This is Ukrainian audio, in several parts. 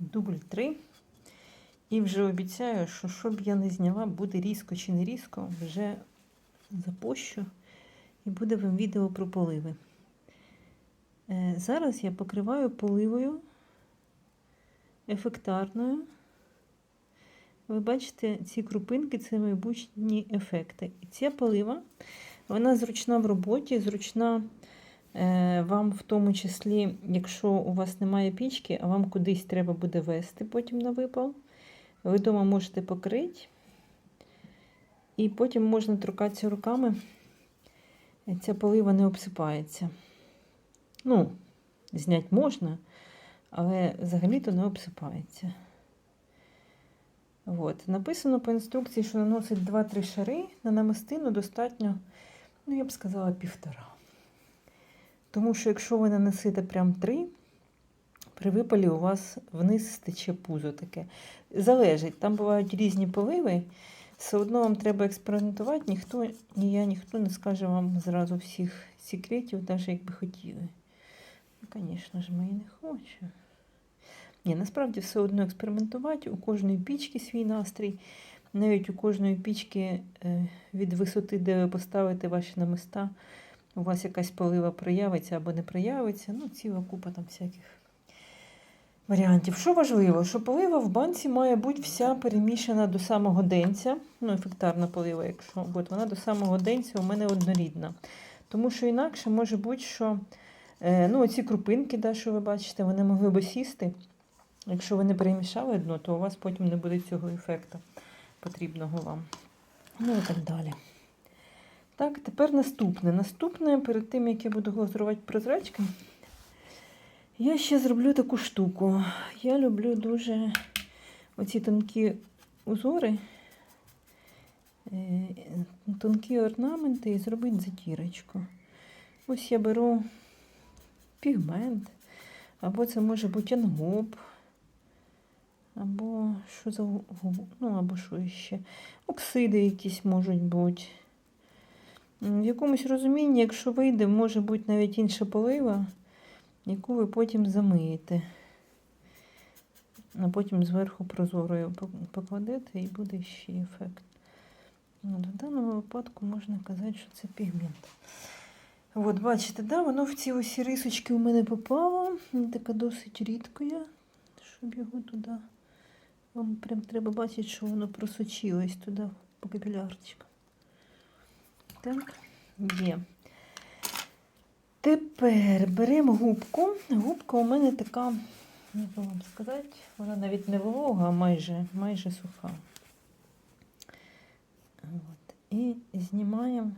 дубль 3. І вже обіцяю, що що б я не зняла, буде різко чи не різко, вже запощу і буде вам відео про поливи. Е, Зараз я покриваю поливою ефектарною. Ви бачите, ці крупинки це майбутні ефекти. І ця полива, вона зручна в роботі, зручна вам в тому числі, якщо у вас немає пічки, а вам кудись треба буде вести потім на випал. Ви вдома можете покрити, і потім можна торкатися руками. Ця полива не обсипається. Ну, зняти можна, але взагалі-то не обсипається. От. Написано по інструкції, що наносить 2-3 шари на намистину достатньо, ну, я б сказала, півтора. Тому що якщо ви нанесете прям 3, при випалі у вас вниз стече пузо таке. Залежить, там бувають різні поливи. Все одно вам треба експериментувати, ніхто, ні я, ніхто не скаже вам зразу всіх секретів, навіть якби хотіли. Ну, звісно ж, ми і не хочемо. Ні, насправді все одно експериментувати. У кожної пічки свій настрій. Навіть у кожної пічки е, від висоти, де ви поставите ваші намиста, у вас якась полива проявиться або не проявиться. Ну, ціла купа там всяких варіантів. Що важливо, що полива в банці має бути вся перемішана до самого денця. Ну, ефектарна полива, якщо от вона до самого денця у мене однорідна. Тому що інакше може бути, що е, ну, ці крупинки, да, що ви бачите, вони могли б сісти. Якщо ви не перемішали дно, то у вас потім не буде цього ефекту потрібного вам. Ну і так далі. Так, тепер наступне. Наступне, перед тим, як я буду глазурувати прозрачки, я ще зроблю таку штуку. Я люблю дуже оці тонкі узори, е, тонкі орнаменти і зробити затірочку. Ось я беру пігмент, або це може бути ангоп, або що за ну, або що ще. Оксиди якісь можуть бути. В якомусь розумінні, якщо вийде, може бути навіть інша полива, яку ви потім замиєте. А потім зверху прозорою покладете і буде ще ефект. От, в даному випадку можна казати, що це пігмент. От, бачите, да, воно в ці ось рисочки у мене попало. Така досить рідкою, щоб його туди. Вам прям треба бачити, що воно просочилось туди по капілярчикам. Так, є. Тепер беремо губку. Губка у мене така, як вам сказати, вона навіть не волога, а майже, майже суха. От. І знімаємо.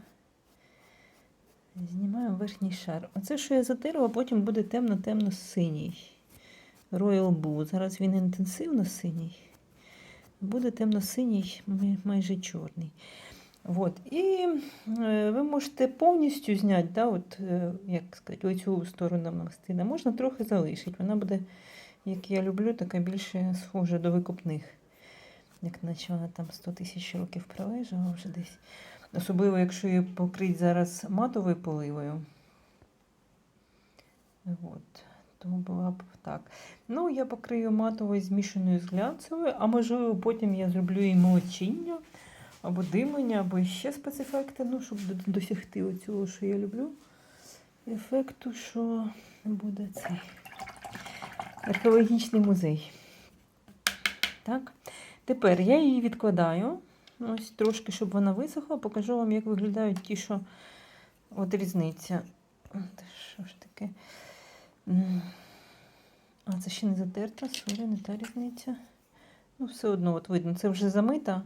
Знімаємо верхній шар. Оце, що я затерла, потім буде темно-темно-синій. Royal Blue. Зараз він інтенсивно синій. Буде темно-синій, майже чорний. От. І е, ви можете повністю зняти, да, от, як сказати, оцю сторону намастини. Можна трохи залишити. Вона буде, як я люблю, така більше схожа до викупних. Як наче вона там 100 тисяч років пролежала вже десь. Особливо, якщо її покрити зараз матовою поливою. От. То була б так. Ну, я покрию матовою змішаною з глянцевою, а можливо, потім я зроблю і молочіння, або димлення, або ще спецефекти, ну, щоб досягти оцього, що я люблю. Ефекту, що буде цей археологічний музей. Так. Тепер я її відкладаю. Ось трошки, щоб вона висохла, покажу вам, як виглядають ті, що от різниця. Що ж таке? А, це ще не затерта, сорі, не та різниця. Ну, все одно, от видно, це вже замита,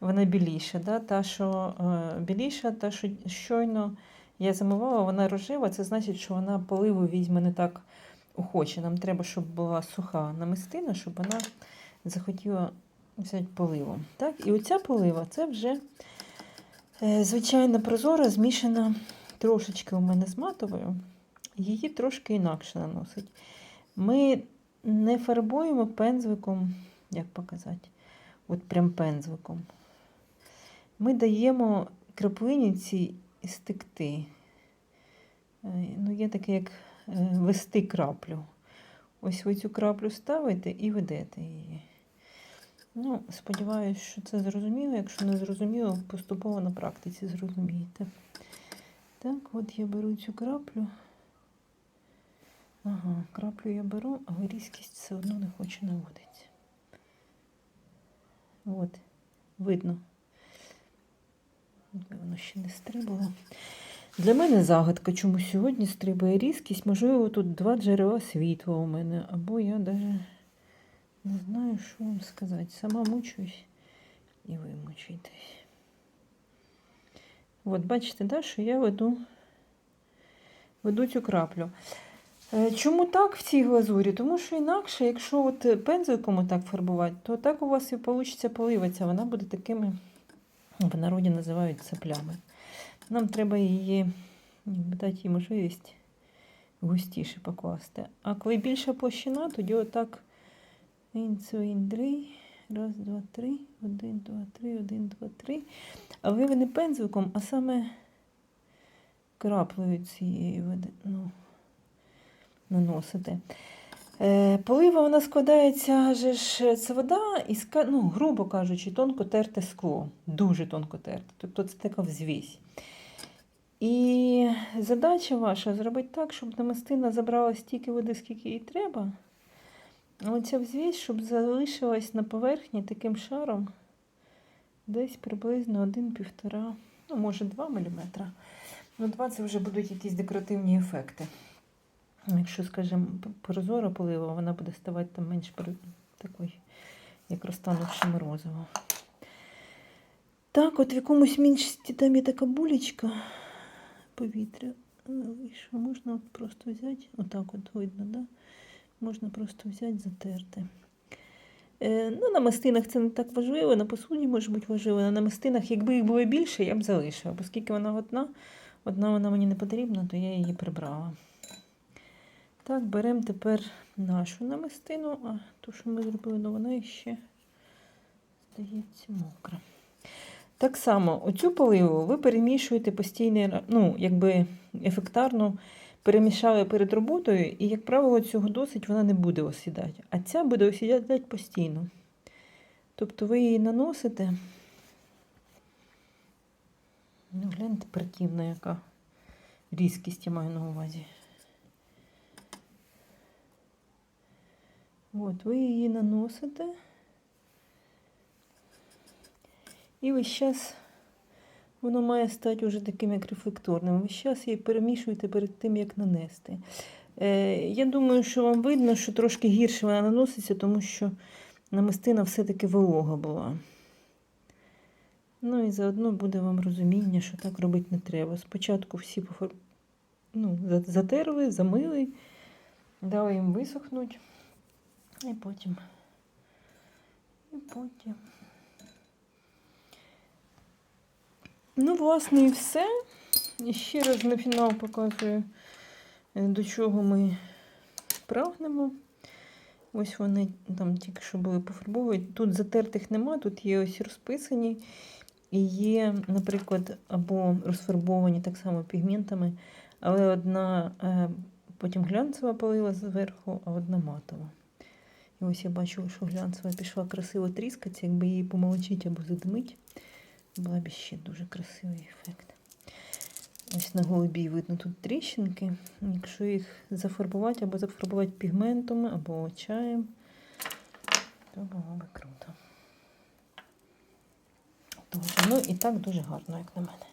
вона біліша. Да? Та, що е, біліша, та, що щойно я замивала, вона рожева, це значить, що вона поливу візьме не так охоче. Нам треба, щоб була суха намистина, щоб вона захотіла взяти поливу. Так? І оця полива це вже е, звичайна прозора, змішана трошечки у мене з матовою. Її трошки інакше наносить. Ми не фарбуємо пензликом, як показати, от прям пензликом. Ми даємо краплині ці стекти. Е, Ну, є таке, як вести краплю. Ось ви цю краплю ставите і ведете її. Ну, сподіваюся, що це зрозуміло. Якщо не зрозуміло, поступово на практиці зрозумієте. Так, от я беру цю краплю. Ага, краплю я беру, але різкість все одно не хоче наводитися. От, видно. Воно ще не стрибало. Для мене загадка, чому сьогодні стрибає різкість. Можливо, тут два джерела світла у мене, або я навіть не знаю, що вам сказати. Сама мучуюсь і ви мучуєтесь. От, бачите, да, що я веду, веду цю краплю. Е, Чому так в цій глазурі? Тому що інакше, якщо от пензликом так фарбувати, то так у вас і вийде поливиця. Вона буде такими, в народі називають цеплями. Нам треба її дати їй можливість густіше покласти. А коли більша площина, тоді отак інцуіндрий. Раз, два, три, один, два, три, один, два, три. Але ви не пензликом, а саме краплею цією веде- ну, наносите. Е, полива вона складається ж це вода і ну, грубо кажучи, тонко терте скло. Дуже тонко терте. Тобто це така взвісь. І задача ваша зробити так, щоб намистина забрала стільки води, скільки їй треба. А оця взвісь, щоб залишилась на поверхні таким шаром десь приблизно 1-1,5, ну, може 2 мм. Ну, 2 це вже будуть якісь декоративні ефекти. Якщо, скажімо, п- прозора полива, вона буде ставати там менш такою, як розтанувши морозиво. Так, от в якомусь місці там є така булечка повітря. Що можна от просто взяти, отак от видно, да? можна просто взяти, затерти. Е, ну, на мастинах це не так важливо, на посуді може бути важливо. На намистинах, якби їх було більше, я б залишила. Оскільки вона одна, одна вона мені не потрібна, то я її прибрала. Так, беремо тепер нашу намистину, а ту, що ми зробили, ну вона ще здається мокра. Так само, оцю поливу ви перемішуєте постійно, ну, якби ефектарно перемішали перед роботою, і, як правило, цього досить вона не буде осідати. А ця буде осідати постійно. Тобто ви її наносите. Ну, гляньте, противна яка різкість я маю на увазі. От, ви її наносите. І весь час воно має стати вже таким як рефлекторним. Весь час її перемішуєте перед тим, як нанести. Е, я думаю, що вам видно, що трошки гірше вона наноситься, тому що намистина все-таки волога була. Ну і заодно буде вам розуміння, що так робити не треба. Спочатку всі пофар... ну, затерли, замили, дали їм висохнути, і потім. І потім. Ну, власне, і все. І ще раз на фінал показую, е, до чого ми прагнемо. Ось вони там тільки що були пофарбовані. Тут затертих нема, тут є ось розписані. І є, наприклад, або розфарбовані так само пігментами, але одна е, потім глянцева полила зверху, а одна матова. І ось я бачу, що глянцева пішла красиво тріскатися, якби її помолочити або задимить. Була б ще дуже красивий ефект. Ось на голубій видно тут тріщинки. Якщо їх зафарбувати або зафарбувати пігментом, або чаєм, то було би круто. Дуже. Ну і так дуже гарно, як на мене.